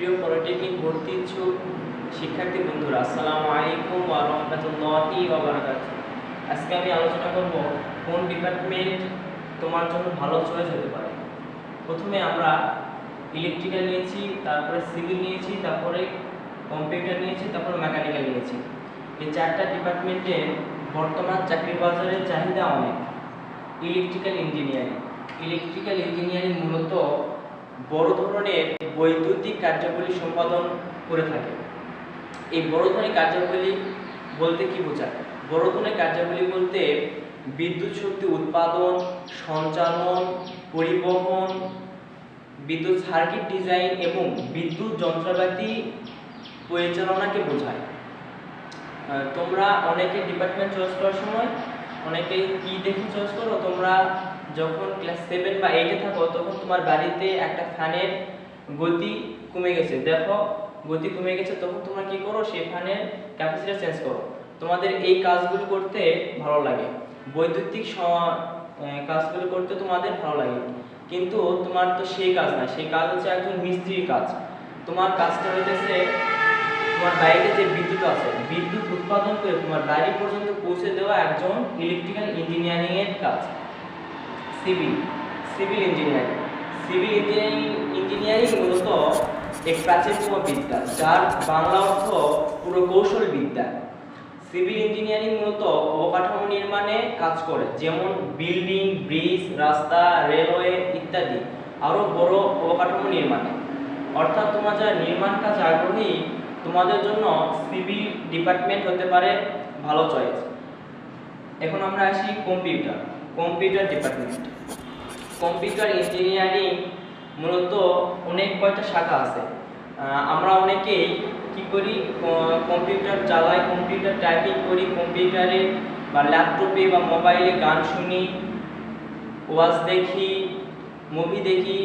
প্রিয় পলিটেকনিক ভর্তি ইচ্ছুক শিক্ষার্থী বন্ধুরা? আসসালামু আলাইকুম ওয়া রাহমাতুল্লাহি ওয়া বারাকাতুহু। আজকে আমি আলোচনা করব কোন ডিপার্টমেন্ট তোমার জন্য ভালো চয়েস হতে পারে। প্রথমে আমরা ইলেকট্রিক্যাল নিয়েছি, তারপরে সিভিল নিয়েছি, তারপরে কম্পিউটার নিয়েছি, তারপরে মেকানিক্যাল নিয়েছি। এই চারটা ডিপার্টমেন্টের বর্তমান চাকরির বাজারে চাহিদা অনেক। ইলেকট্রিক্যাল ইঞ্জিনিয়ারিং ইলেকট্রিক্যাল ইঞ্জিনিয়ারিং মূলত বড় ধরনের বৈদ্যুতিক কার্যাবলী সম্পাদন করে থাকে। এই বড় ধরনের কার্যাবলী বলতে কি বোঝায়? বড় ধরনের কার্যাবলী বলতে বিদ্যুৎ শক্তি উৎপাদন, সঞ্চালন, পরিবহন, বিদ্যুৎ সার্কিট ডিজাইন এবং বিদ্যুৎ যন্ত্রপাতি পরিচালনাকে বোঝায়। তোমরা অনেকে ডিপার্টমেন্ট চয়েস করার সময় অনেকেই কি দেখে চয়েস করো? তোমরা যখন ক্লাস সেভেন বা এইটে থাকো, তখন তোমার বাড়িতে একটা ফ্যানের গতি কমে গেছে। দেখো, গতি কমে গেছে, তখন তোমরা কি করো? সেই ফ্যানের ক্যাপাসিটার চেঞ্জ করো। তোমাদের এই কাজগুলো করতে ভালো লাগে। বৈদ্যুতিক কাজগুলো করতে তোমাদের ভালো লাগে। কিন্তু তোমার তো সেই কাজ না। সেই কাজ হচ্ছে একজন মিস্ত্রির কাজ। তোমার কাজটা হইতেছে তোমার বাড়িতে যে বিদ্যুৎ আছে, বিদ্যুৎ উৎপাদন করে তোমার বাড়ি পর্যন্ত পৌঁছে দেওয়া একজন ইলেকট্রিক্যাল ইঞ্জিনিয়ারিং এর কাজ। Civil civil engineering civil engineering engineering মূলত এক প্রাচীনতম বিদ্যা, যার বাংলা অর্থ পুরো কৌশল বিদ্যা। সিভিল ইঞ্জিনিয়ারিং মূলত অবকাঠামো নির্মাণে কাজ করে, যেমন বিল্ডিং ব্রিজ রাস্তা রেলওয়ে ইত্যাদি। আরও বড় অবকাঠামো নির্মাণে। অর্থাৎ তোমার যারা নির্মাণ কাজে আগ্রহী তোমাদের জন্য সিভিল ডিপার্টমেন্ট হতে পারে ভালো চয়েস এখন আমরা আসি computer computer department computer engineering মূলত অনেক কয়টা শাখা আছে। আমরা অনেকেই কি করি কম্পিউটার চালাই কম্পিউটার টাইপিং করি কম্পিউটারে বা ল্যাপটপে বা মোবাইলে গান শুনি ওয়াজ দেখি মুভি দেখি।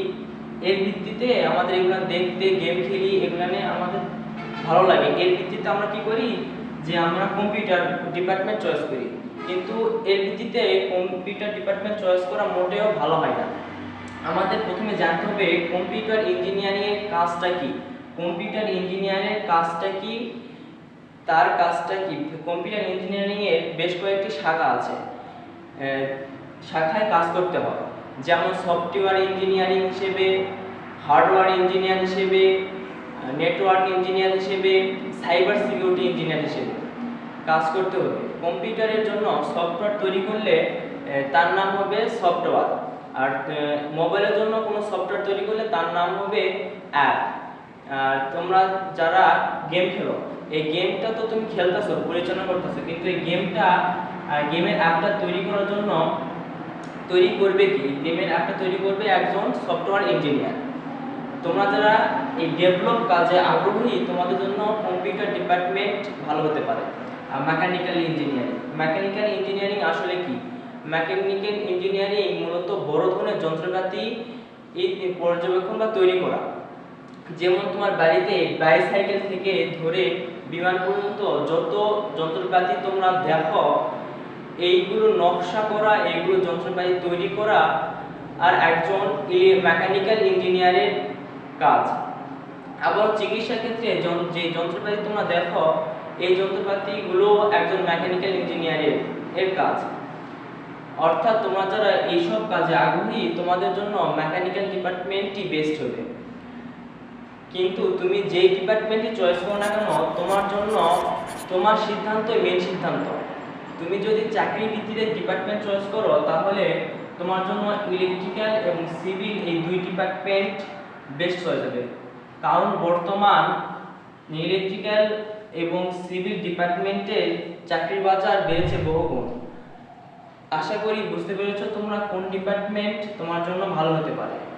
এর ভিত্তিতে আমাদের এগুলো দেখতে গেম খেলি, এগুলো আমাদের ভালো লাগে। এর ভিত্তিতে আমরা কি করি? যে আমরা কম্পিউটার ডিপার্টমেন্ট চয়েস করি। কিন্তু এর ভিত্তিতে কম্পিউটার ডিপার্টমেন্ট চয়েস করা মোটেও ভালো হয় না। আমাদের প্রথমে জানতে হবে কম্পিউটার ইঞ্জিনিয়ারিংয়ের কাজটা কি? কম্পিউটার ইঞ্জিনিয়ারের কাজটা কি? তার কাজটা কি? কম্পিউটার ইঞ্জিনিয়ারিং এর বেশ কয়েকটি শাখা আছে। শাখায় কাজ করতে হয় যেমন সফটওয়্যার ইঞ্জিনিয়ারিং হিসেবে হার্ডওয়্যার ইঞ্জিনিয়ার হিসেবে নেটওয়ার্ক ইঞ্জিনিয়ার হিসেবে সাইবার সিকিউরিটি ইঞ্জিনিয়ার হিসেবে কাজ করতে হবে। কম্পিউটারের জন্য সফটওয়্যার তৈরি করলে তার নাম হবে সফটওয়্যার আর মোবাইলের জন্য কোনো সফটওয়্যার তৈরি করলে তার নাম হবে অ্যাপ আর তোমরা যারা গেম খেলো, এই গেমটা তো তুমি খেলতেছো, পরিচালনা করতেছো, কিন্তু এই গেমটা গেমের অ্যাপটা তৈরি করার জন্য তৈরি করবে কি? গেমের অ্যাপটা তৈরি করবে একজন সফটওয়্যার ইঞ্জিনিয়ার তোমরা যারা এই ডেভেলপ কাজে আগ্রহী, তোমাদের জন্য কম্পিউটার ডিপার্টমেন্ট ভালো হতে পারে। আর মেকানিক্যাল ইঞ্জিনিয়ারিং মেকানিক্যাল ইঞ্জিনিয়ারিং আসলে কি? মেকানিক্যাল ইঞ্জিনিয়ারিং মূলত বড় ধরনের যন্ত্রপাতি পর্যবেক্ষণ বা তৈরি করা। যেমন তোমার বাড়িতে বাইসাইকেল থেকে ধরে বিমান পর্যন্ত যত যন্ত্রপাতি তোমরা দেখো, এইগুলো নকশা করা, এইগুলো যন্ত্রপাতি তৈরি করা, আর একজন মেকানিক্যাল ইঞ্জিনিয়ারের কাজ। আবার চিকিৎসা ক্ষেত্রে যে যন্ত্রপাতি তোমরা দেখো, এই যন্ত্রপাতিগুলো একজন মেকানিক্যাল ইঞ্জিনিয়ারের এর কাজ। অর্থাৎ তোমরা যারা এইসব কাজে আগ্রহী, তোমাদের জন্য মেকানিক্যাল ডিপার্টমেন্টই বেস্ট হবে। কিন্তু তুমি যেই ডিপার্টমেন্টে চয়েস করো না কেন, তোমার জন্য তোমার সিদ্ধান্তই মেন সিদ্ধান্ত। তুমি যদি চাকরি ভিত্তিতে ডিপার্টমেন্ট চয়েস করো, তাহলে তোমার জন্য ইলেকট্রিক্যাল এবং সিভিল এই দুই ডিপার্টমেন্ট বেস্ট হয়ে যাবে। কারণ বর্তমান ইলেকট্রিক্যাল এবং সিভিল ডিপার্টমেন্টের চাকরির বাজার বেড়েছে বহুগুণ। আশা করি বুঝতে পেরেছ তোমরা কোন ডিপার্টমেন্ট তোমার জন্য ভালো হতে পারে।